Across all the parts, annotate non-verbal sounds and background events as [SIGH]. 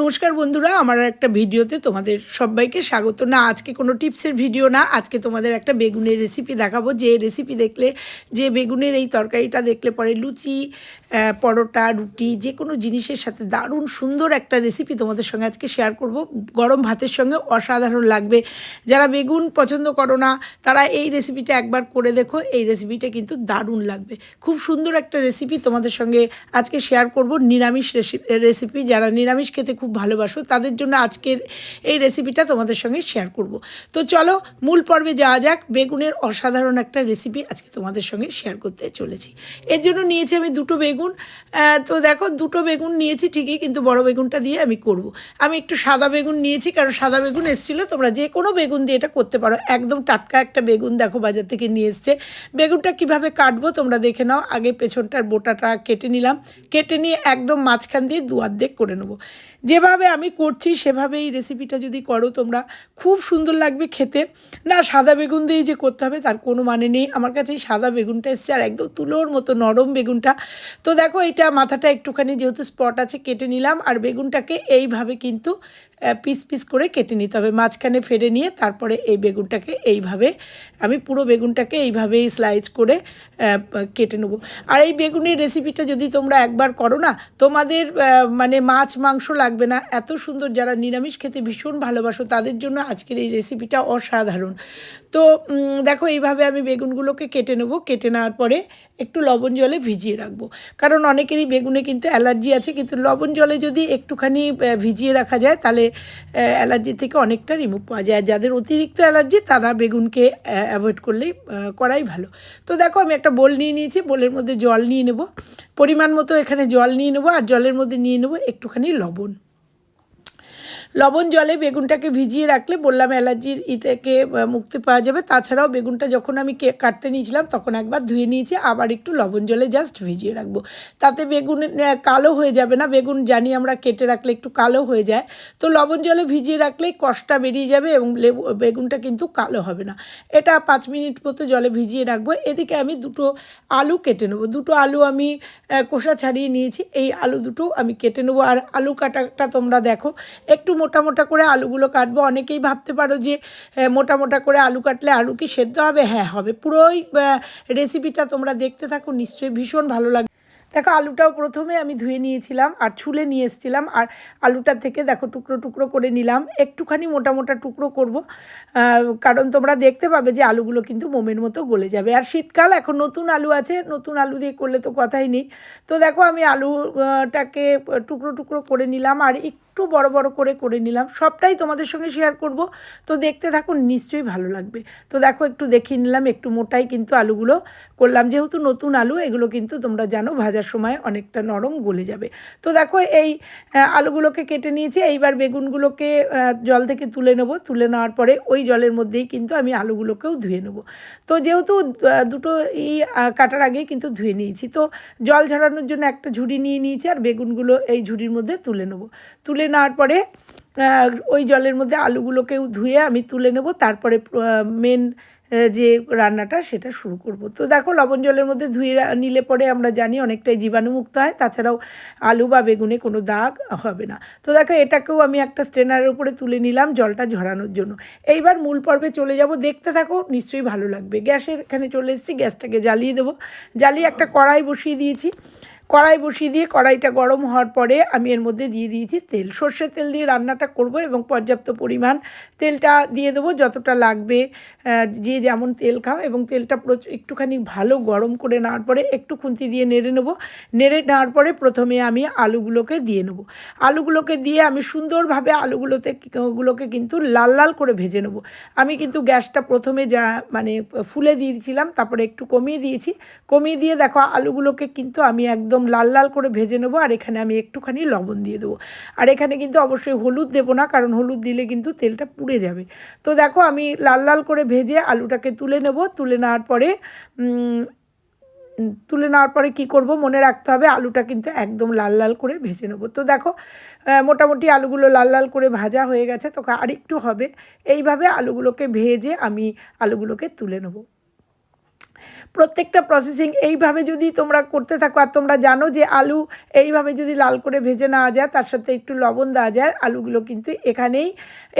নমস্কার বন্ধুরা, আমার একটা ভিডিওতে তোমাদের সবাইকে স্বাগত। না, আজকে কোনো টিপসের ভিডিও না, আজকে তোমাদের একটা বেগুনের রেসিপি দেখাবো। যে রেসিপি দেখলে, যে বেগুনের এই তরকারিটা দেখলে পরে লুচি পরোটা, রুটি, যে কোনো জিনিসের সাথে দারুণ সুন্দর একটা রেসিপি তোমাদের সঙ্গে আজকে শেয়ার করব। গরম ভাতের সঙ্গে অসাধারণ লাগবে। যারা বেগুন পছন্দ করো না, তারা এই রেসিপিটা একবার করে দেখো, এই রেসিপিটা কিন্তু দারুণ লাগবে। খুব সুন্দর একটা রেসিপি তোমাদের সঙ্গে আজকে শেয়ার করব। নিরামিষ রেসিপি যারা নিরামিষ খেতে খুব ভালোবাসো, তাদের জন্য আজকের এই রেসিপিটা তোমাদের সঙ্গে শেয়ার করব। তো চলো, মূল পর্বে যাওয়া যাক। বেগুনের অসাধারণ একটা রেসিপি আজকে তোমাদের সঙ্গে শেয়ার করতে চলেছি। এর জন্য নিয়েছি আমি দুটো বেগুন। তো দেখো, দুটো বেগুন নিয়েছি ঠিকই, কিন্তু বড় বেগুনটা দিয়ে আমি করব। আমি একটু সাদা বেগুন নিয়েছি, কারণ সাদা বেগুন এসেছিল। তোমরা যে কোনো বেগুন দিয়ে এটা করতে পারো। একদম টাটকা একটা বেগুন দেখো বাজার থেকে নিয়ে এসছে। বেগুনটা কীভাবে কাটবো তোমরা দেখে নাও। আগে পেছনটার বোটাটা কেটে নিলাম। কেটে নিয়ে একদম মাঝখান দিয়ে দু অর্ধেক করে নেব। যেভাবে আমি করছি সেভাবে এই রেসিপিটা যদি করো, তোমরা খুব সুন্দর লাগবে খেতে। না, সাদা বেগুন দিয়ে যে করতে হবে, তার কোনো মানে নেই। আমার কাছে এই সাদা বেগুনটা এসছে আর একদম তুলোর মতো নরম বেগুনটা। তো দেখো, এটা মাথাটা একটুখানি যেহেতু স্পট আছে, কেটে নিলাম। আর বেগুনটাকে এইভাবে কিন্তু পিস পিস করে কেটে নিতে হবে মাঝখানে ফেলে নিয়ে তারপরে এই বেগুনটাকে এইভাবে, আমি পুরো বেগুনটাকে এইভাবেই স্লাইস করে কেটে নেব। আর এই বেগুনের রেসিপিটা যদি তোমরা একবার করো না, তোমাদের মানে মাছ, মাংস লাগবে না। এত সুন্দর যারা নিরামিষ খেতে ভীষণ ভালোবাসো, তাদের জন্য আজকের এই রেসিপিটা অসাধারণ। তো দেখো এইভাবে আমি বেগুনগুলোকে কেটে নেব। কেটে নেওয়ার পরে একটু লবণ জলে ভিজিয়ে রাখব। কারণ অনেকেরই বেগুনে কিন্তু অ্যালার্জি আছে, কিন্তু লবণ জলে যদি একটুখানি ভিজিয়ে রাখা যায়, তাহলে অ্যালার্জি থেকে অনেকটা রিমুভ পাওয়া যায়। যাদের অতিরিক্ত অ্যালার্জি, তারা বেগুনকে অ্যাভয়েড করলেই করাই ভালো। তো দেখো, আমি একটা বোল নিয়ে নিয়েছি। বোলের মধ্যে জল নিয়ে নেব। পরিমাণ মতো এখানে জল নিয়ে নেব। আর জলের মধ্যে নিয়ে নেব একটুখানি লবণ। লবণ জলে বেগুনটাকে ভিজিয়ে রাখলে বললাম অ্যালার্জির ই থেকে মুক্তি পাওয়া যাবে। তাছাড়াও বেগুনটা যখন আমি কাটতে নিয়েছিলাম, তখন একবার ধুয়ে নিয়েছি, আবার একটু লবণ জলে জাস্ট ভিজিয়ে রাখব। তাতে বেগুন কালো হয়ে যাবে না। বেগুন জানি আমরা কেটে রাখলে একটু কালো হয়ে যায়। তো লবণ জলে ভিজিয়ে রাখলে কষটা বেরিয়ে যাবে এবং বেগুনটা কিন্তু কালো হবে না। এটা পাঁচ মিনিট মতো জলে ভিজিয়ে রাখব। এদিকে আমি দুটো আলু কেটে নেব। দুটো আলু আমি খোসা ছাড়িয়ে নিয়েছি। এই আলু দুটো আমি কেটে নেব। আর আলু কাটাটা তোমরা দেখো। একটু মোটা মোটা করে আলুগুলো কাটবো। অনেকেই ভাবতে পারো যে মোটা মোটা করে আলু কাটলে আলু কি সেদ্ধ হবে? হ্যাঁ হবে। পুরোই রেসিপিটা তোমরা দেখতে থাকো, নিশ্চয়ই ভীষণ ভালো লাগবে। দেখো, আলুটাও প্রথমে আমি ধুয়ে নিয়েছিলাম আর ছুলে নিয়ে এসেছিলাম আর আলুটার থেকে দেখো টুকরো টুকরো করে নিলাম। একটুখানি মোটা মোটা টুকরো করব কারণ তোমরা দেখতে পাবে যে আলুগুলো কিন্তু মোমের মতো গলে যাবে। আর শীতকাল, এখন নতুন আলু আছে, নতুন আলু দিয়ে করলে তো কথাই নেই। তো দেখো, আমি আলুটাকে টুকরো টুকরো করে নিলাম আর একটু বড় বড় করে করে নিলাম। সবটাই তোমাদের সঙ্গে শেয়ার করব। তো দেখতে থাকুন, নিশ্চয়ই ভালো লাগবে। তো দেখো, একটু দেখিয়ে নিলাম, একটু মোটাই কিন্তু আলুগুলো করলাম। যেহেতু নতুন আলু, এগুলো কিন্তু তোমরা জানো ভাজার সময় অনেকটা নরম গলে যাবে। তো দেখো এই আলুগুলোকে কেটে নিয়েছি এইবার বেগুনগুলোকে জল থেকে তুলে নেব। তুলে নেওয়ার পরে ওই জলের মধ্যেই কিন্তু আমি আলুগুলোকেও ধুয়ে নেব। তো যেহেতু দুটো ই আহ, কাটার আগেই কিন্তু ধুয়ে নিয়েছি। তো জল ঝরানোর জন্য একটা ঝুড়ি নিয়ে নিয়েছি আর বেগুনগুলো এই ঝুড়ির মধ্যে তুলে নেব। তুলে নেওয়ার পরে ওই জলের মধ্যে আলুগুলোকেও ধুয়ে আমি তুলে নেব। তারপরে মেন যে রান্নাটা সেটা শুরু করব। তো দেখো, লবণ জলের মধ্যে ধুয়ে নিলে পরে আমরা জানি অনেকটাই জীবাণুমুক্ত হয়, তাছাড়াও আলু বা বেগুনে কোনো দাগ হবে না। তো দেখো, এটাকেও আমি একটা স্ট্রেনারের উপরে তুলে নিলাম জলটা ঝরানোর জন্য। এইবার মূল পর্বে চলে যাব, দেখতে থাকো, নিশ্চয়ই ভালো লাগবে। গ্যাসের এখানে চলে এসেছি, গ্যাসটাকে জ্বালিয়ে দেবো। জ্বালিয়ে একটা কড়াই বসিয়ে দিয়েছি। কড়াই বসিয়ে দিয়ে কড়াইটা গরম হওয়ার পরে আমি এর মধ্যে দিয়ে দিয়েছি তেল। সর্ষের তেল দিয়ে রান্নাটা করব এবং পর্যাপ্ত পরিমাণ তেলটা দিয়ে দেবো যতটা লাগবে যে যেমন তেল খাও এবং তেলটা একটুখানি ভালো গরম করে নেওয়ার পরে একটু খুন্তি দিয়ে নেড়ে নেব। নেড়ে নেওয়ার পরে প্রথমে আমি আলুগুলোকে দিয়ে নেব। আলুগুলোকে দিয়ে আমি সুন্দরভাবে আলুগুলোতে গুলোকে কিন্তু লাল লাল করে ভেজে নেব। আমি কিন্তু গ্যাসটা প্রথমে যা মানে ফুলে দিয়েছিলাম, তারপরে একটু কমিয়ে দিয়েছি। কমিয়ে দিয়ে দেখো আলুগুলোকে কিন্তু আমি একদম লাল লাল করে ভেজে নেব আর এখানে আমি একটুখানি লবণ দিয়ে দেবো। আর এখানে কিন্তু অবশ্যই হলুদ দেবো না, কারণ হলুদ দিলে কিন্তু তেলটা পুড়ে যাবে। তো দেখো আমি লাল লাল করে ভেজে আলুটাকে তুলে নেব, তুলে নেওয়ার পরে তুলে নেওয়ার পরে কি করব মনে রাখতে হবে, আলুটা কিন্তু একদম লাল লাল করে ভেজে নেব। তো দেখো মোটামুটি আলুগুলো লাল লাল করে ভাজা হয়ে গেছে, তো আরেকটু হবে। এইভাবে আলুগুলোকে ভেজে আমি আলুগুলোকে তুলে নেব। প্রত্যেকটা প্রসেসিং এইভাবে যদি তোমরা করতে থাকো, আর তোমরা জানো যে আলু এইভাবে যদি লাল করে ভেজে নেওয়া যায়, তার সাথে একটু লবণ দেওয়া যায়, আলুগুলো কিন্তু এখানেই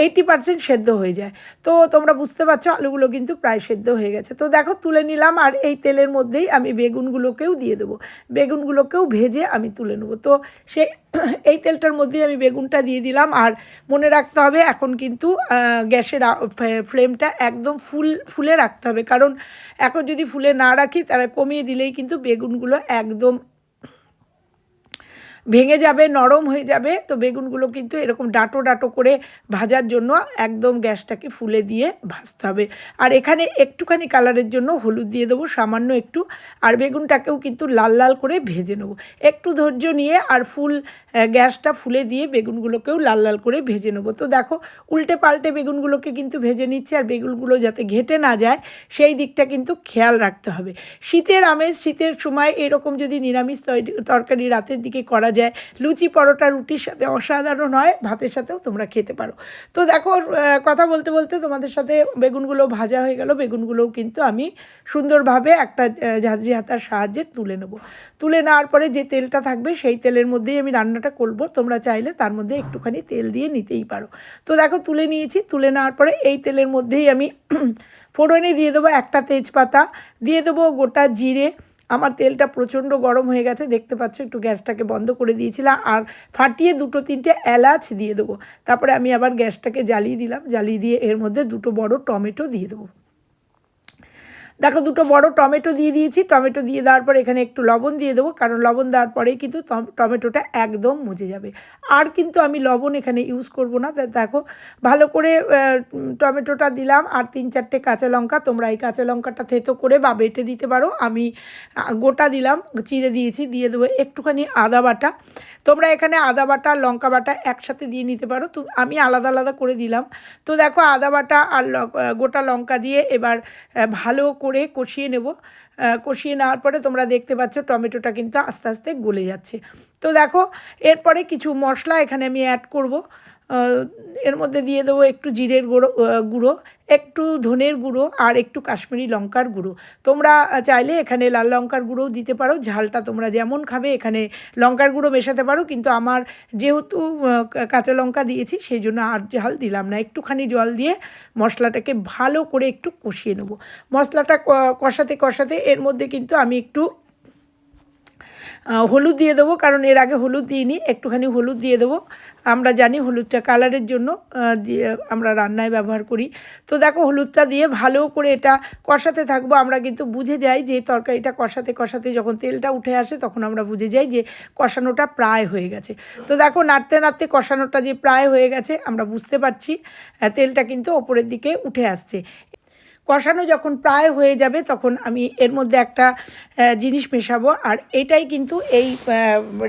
এইটি পার্সেন্ট সেদ্ধ হয়ে যায়। তো তোমরা বুঝতে পারছ, আলুগুলো কিন্তু প্রায় সেদ্ধ হয়ে গেছে। তো দেখো, তুলে নিলাম, আর এই তেলের মধ্যেই আমি বেগুনগুলোকেও দিয়ে দেবো। বেগুনগুলোকেও ভেজে আমি তুলে নেব। তো সেই এই তেলটার মধ্যে আমি বেগুনটা দিয়ে দিলাম আর মনে রাখতে হবে এখন কিন্তু গ্যাসের ফ্লেমটা একদম ফুল, ফুলে রাখতে হবে। কারণ এখন যদি ফুলে না রাখি তারা কমিয়ে দিলেই কিন্তু বেগুনগুলো একদম ভেঙে যাবে, নরম হয়ে যাবে। তো বেগুনগুলো কিন্তু এরকম ডাটো ডাটো করে ভাজার জন্য একদম গ্যাসটাকে ফুলে দিয়ে ভাজতে হবে। আর এখানে একটুখানি কালারের জন্য হলুদ দিয়ে দেবো, সামান্য একটু। আর বেগুনটাকেও কিন্তু লাল লাল করে ভেজে নেব। একটু ধৈর্য নিয়ে আর ফুল গ্যাসটা ফুলে দিয়ে বেগুনগুলোকেও লাল লাল করে ভেজে নেব। তো দেখো, উল্টে পাল্টে বেগুনগুলোকে কিন্তু ভেজে নিচ্ছে আর বেগুনগুলো যাতে ঘেটে না যায়, সেই দিকটা কিন্তু খেয়াল রাখতে হবে। শীতের আমেজ, শীতের সময় এরকম যদি নিরামিষ তৈরি- তরকারি রাতের দিকে করা যায়। লুচি পরোটা, রুটির সাথে অসাধারণ হয়, ভাতের সাথেও তোমরা খেতে পারো। তো দেখো কথা বলতে বলতে তোমাদের সাথে বেগুনগুলো ভাজা হয়ে গেল। বেগুনগুলোও কিন্তু আমি সুন্দরভাবে একটা ঝাঁঝরি হাতার সাহায্যে তুলে নেব। তুলে নেওয়ার পরে যে তেলটা থাকবে, সেই তেলের মধ্যেই আমি রান্নাটা করব। তোমরা চাইলে তার মধ্যে একটুখানি তেল দিয়ে নিতেই পারো। তো দেখো, তুলে নিয়েছি। তুলে নেওয়ার পরে এই তেলের মধ্যেই আমি [CLEARS THROAT] ফোড়নে দিয়ে দেবো একটা তেজপাতা, দিয়ে দেবো গোটা জিরে আমার তেলটা প্রচণ্ড গরম হয়ে গেছে, দেখতে পাচ্ছ একটু গ্যাসটাকে বন্ধ করে দিয়েছিলাম আর ফাটিয়ে দুটো তিনটে এলাচ দিয়ে দেবো। তারপরে আমি আবার গ্যাসটাকে জ্বালিয়ে দিলাম, জ্বালিয়ে দিয়ে এর মধ্যে দুটো বড় টমেটো দিয়ে দেবো। দেখো, দুটো বড় টমেটো দিয়ে দিয়েছি। টমেটো দিয়ে দেওয়ার পর এখানে একটু লবণ দিয়ে দেবো, কারণ লবণ দেওয়ার পরেই কিন্তু টমেটোটা একদম মুজে যাবে। আর কিন্তু আমি লবণ এখানে ইউজ করব না। দেখো, ভালো করে টমেটোটা দিলাম, আর তিন চারটে কাঁচা লঙ্কা, তোমরা এই কাঁচা লঙ্কাটা থেতো করে বা বেটে দিতে পারো। আমি গোটা দিলাম, চিড়ে দিয়েছি, দিয়ে দেবো একটুখানি আদা বাটা। তোমরা এখানে আদা বাটা আর লঙ্কা বাটা একসাথে দিয়ে নিতে পারো। তো আমি আলাদা আলাদা করে দিলাম। তো দেখো আদা বাটা আর গোটা লঙ্কা দিয়ে এবার ভালো করে কষিয়ে নেব। কষিয়ে নেওয়ার পরে তোমরা দেখতে পাচ্ছ টমেটোটা কিন্তু আস্তে আস্তে গলে যাচ্ছে। তো দেখো এরপরে কিছু মশলা এখানে আমি অ্যাড করব। এর মধ্যে দিয়ে দেবো একটু জিরের গুঁড়ো গুঁড়ো, একটু ধনের গুঁড়ো আর একটু কাশ্মীরি লঙ্কার গুঁড়ো। তোমরা চাইলে এখানে লাল লঙ্কার গুঁড়োও দিতে পারো, ঝালটা তোমরা যেমন খাবে এখানে লঙ্কার গুঁড়ো মেশাতে পারো, কিন্তু আমার যেহেতু কাঁচা লঙ্কা দিয়েছি সেই জন্য আর ঝাল দিলাম না। একটুখানি জল দিয়ে মশলাটাকে ভালো করে একটু কষিয়ে নেব। মশলাটা কষাতে কষাতে এর মধ্যে কিন্তু আমি একটু হলুদ দিয়ে দেবো, কারণ এর আগে হলুদ দিইনি, একটুখানি হলুদ দিয়ে দেবো। আমরা জানি হলুদটা কালারের জন্য দিয়ে আমরা রান্নায় ব্যবহার করি। তো দেখো, হলুদটা দিয়ে ভালো করে এটা কষাতে থাকব। আমরা কিন্তু বুঝে যাই যে তরকারিটা কষাতে কষাতে যখন তেলটা উঠে আসে, তখন আমরা বুঝে যাই যে কষানোটা প্রায় হয়ে গেছে। তো দেখো, নাড়তে নাড়তে কষানোটা যে প্রায় হয়ে গেছে, আমরা বুঝতে পারছি তেলটা কিন্তু ওপরের দিকে উঠে আসছে। কষানো যখন প্রায় হয়ে যাবে, তখন আমি এর মধ্যে একটা জিনিস মেশাবো। আর এটাই কিন্তু এই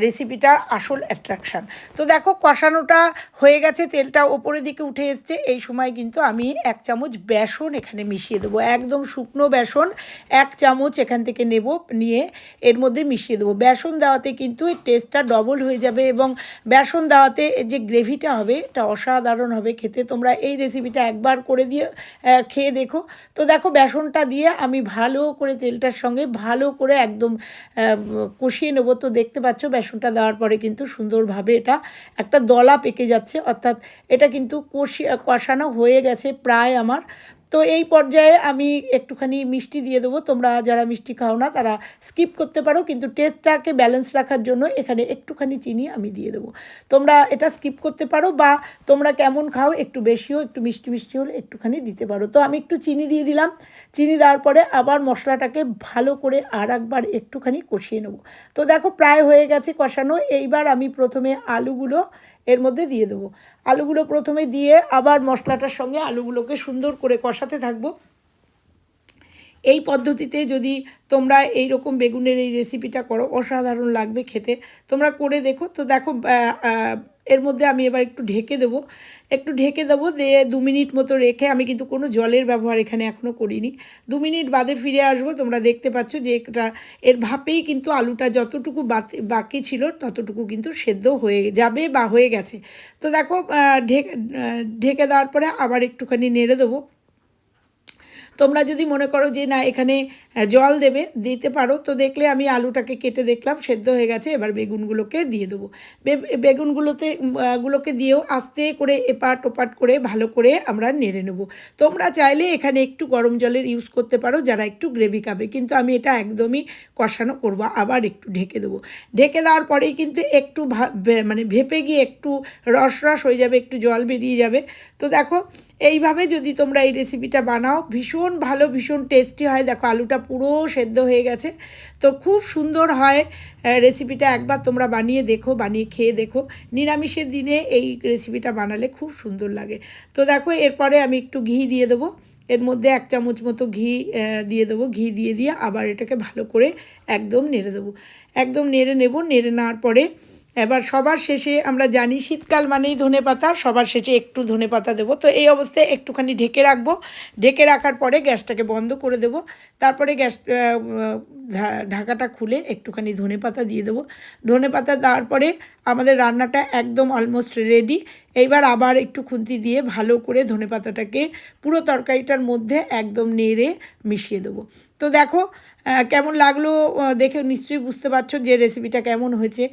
রেসিপিটার আসল অ্যাট্রাকশান তো দেখো, কষানোটা হয়ে গেছে, তেলটা ওপরের দিকে উঠে এসছে। এই সময় কিন্তু আমি এক চামচ বেসন এখানে মিশিয়ে দেবো। একদম শুকনো বেসন এক চামচ এখান থেকে নেব, নিয়ে এর মধ্যে মিশিয়ে দেবো। বেসন দেওয়াতে কিন্তু টেস্টটা ডবল হয়ে যাবে এবং বেসন দেওয়াতে যে গ্রেভিটা হবে, এটা অসাধারণ হবে। খেতে তোমরা এই রেসিপিটা একবার করে দিয়ে খেয়ে দেখো। তো দেখো বেসনটা দিয়ে আমি ভালো করে তেলটার সঙ্গে ভালো করে একদম কষিয়ে নেব। তো দেখতে পাচ্ছ বেসনটা দেওয়ার পরে কিন্তু সুন্দরভাবে এটা একটা দলা পেকে যাচ্ছে। অর্থাৎ এটা কিন্তু কষি, কষানো হয়ে গেছে প্রায় আমার। তো এই পর্যায়ে আমি একটুখানি মিষ্টি দিয়ে দেবো। তোমরা যারা মিষ্টি খাও না, তারা স্কিপ করতে পারো, কিন্তু টেস্টটাকে ব্যালেন্স রাখার জন্য এখানে একটুখানি চিনি আমি দিয়ে দেবো। তোমরা এটা স্কিপ করতে পারো বা তোমরা কেমন খাও, একটু বেশিও, একটু মিষ্টি মিষ্টি হলে একটুখানি দিতে পারো। তো আমি একটু চিনি দিয়ে দিলাম। চিনি দেওয়ার পরে আবার মশলাটাকে ভালো করে আর একবার একটুখানি কষিয়ে নেব। তো দেখো প্রায় হয়ে গেছে কষানো। এইবার আমি প্রথমে আলুগুলো এর মধ্যে দিয়ে দেবো। আলুগুলো প্রথমে দিয়ে আবার মশলাটার সঙ্গে আলুগুলোকে সুন্দর করে কষাতে থাকব। এই পদ্ধতিতে যদি তোমরা এই রকম বেগুনের এই রেসিপিটা করো, অসাধারণ লাগবে খেতে। তোমরা করে দেখো। তো দেখো এর মধ্যে আমি এবার একটু ঢেকে দেবো। একটু ঢেকে দেবো দিয়ে দু মিনিট মতো রেখে আমি কিন্তু কোনো জলের ব্যবহার এখানে এখনও করিনি। দু মিনিট বাদে ফিরে আসব, তোমরা দেখতে পাচ্ছ যে এটা এর ভাপেই কিন্তু আলুটা যতটুকু বাকি ছিল ততটুকু কিন্তু সেদ্ধ হয়ে যাবে বা হয়ে গেছে। তো দেখো ঢেকে ঢেকে দেওয়ার পরে আবার একটুখানি নেড়ে দেবো। তোমরা যদি মনে করো যে না, এখানে জল দেবে, দিতে পারো, তো দেখলে আমি আলুটাকে কেটে দেখলাম, সেদ্ধ হয়ে গেছে, এবার বেগুনগুলোকে দিয়ে দেবো। বেগুনগুলোতে গুলোকে দিয়েও আস্তে করে এপাট ওপাট করে ভালো করে আমরা নেড়ে নেব। তোমরা চাইলে এখানে একটু গরম জলের ইউজ করতে পারো, যারা একটু গ্রেভি খাবে, কিন্তু আমি এটা একদমই কষানো করব, আবার একটু ঢেকে দেবো। ঢেকে দেওয়ার পরেই কিন্তু একটু মানে ভেপে গিয়ে একটু রস রস হয়ে যাবে, একটু জল বেরিয়ে যাবে। তো দেখো এইভাবে যদি তোমরা এই রেসিপিটা বানাও, ভীষণ ভালো, ভীষণ টেস্টি হয়। দেখো, আলুটা পুরো সেদ্ধ হয়ে গেছে। তো খুব সুন্দর হয় রেসিপিটা একবার তোমরা বানিয়ে দেখো, বানিয়ে খেয়ে দেখো। নিরামিষের দিনে এই রেসিপিটা বানালে খুব সুন্দর লাগে। তো দেখো, এরপরে আমি একটু ঘি দিয়ে দেবো। এর মধ্যে এক চামচ মতো ঘি দিয়ে দেবো। ঘি দিয়ে দিয়ে আবার এটাকে ভালো করে একদম নেড়ে দেবো। একদম নেড়ে নেব। নেড়ে নেওয়ার পরে এবার সবার শেষে আমরা জানি শীতকাল মানেই ধনে পাতা, সবার শেষে একটু ধনে পাতা দেবো। তো এই অবস্থায় একটুখানি ঢেকে রাখব। ঢেকে রাখার পরে গ্যাসটাকে বন্ধ করে দেবো। তারপরে গ্যাস ঢাকাটা খুলে একটুখানি ধনে পাতা দিয়ে দেবো। ধনে পাতা দেওয়ার পরে আমাদের রান্নাটা একদম অলমোস্ট রেডি এইবার আবার একটু খুন্তি দিয়ে ভালো করে ধনে পাতাটাকে পুরো তরকারিটার মধ্যে একদম নেড়ে মিশিয়ে দেবো। তো দেখো কেমন লাগল দেখে নিশ্চয়ই বুঝতে পারছ যে রেসিপিটা কেমন হয়েছে।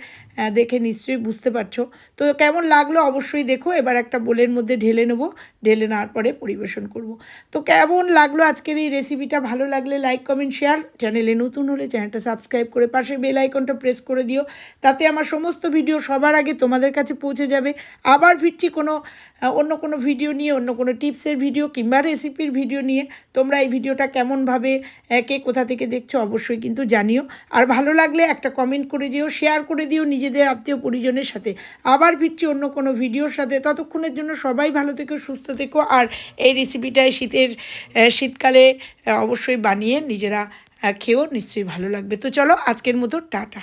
দেখে নিশ্চয়ই বুঝতে পারছ। তো কেমন লাগল অবশ্যই দেখো, এবার একটা বোলের মধ্যে ঢেলে নেব। ঢেলে নেওয়ার পরে পরিবেশন করব। তো কেমন লাগল আজকের এই রেসিপিটা ভালো লাগলে লাইক কমেন্ট শেয়ার চ্যানেলে নতুন হলে চ্যানেলটা সাবস্ক্রাইব করে পাশে বেল আইকনটা প্রেস করে দিও। তাতে আমার সমস্ত ভিডিও সবার আগে তোমাদের কাছে পৌঁছে যাবে। আবার ফিরছি কোনো অন্য কোনো ভিডিও নিয়ে, অন্য কোনো টিপসের ভিডিও কিংবা রেসিপির ভিডিও নিয়ে তোমরা এই ভিডিওটা কেমনভাবে কে কোথা থেকে দেখছ অবশ্যই কিন্তু জানিও। আর ভালো লাগলে একটা কমেন্ট করে দিও শেয়ার করে দিও নিজেদের আত্মীয় পরিজনের সাথে। আবার ফিরছি অন্য কোনো ভিডিওর সাথে। ততক্ষণের জন্য সবাই ভালো থেকো, সুস্থ থেকো। আর এই রেসিপিটাই শীতের শীতকালে অবশ্যই বানিয়ে নিজেরা খেয়েও নিশ্চয়ই ভালো লাগবে। তো চলো আজকের মতো, টাটা।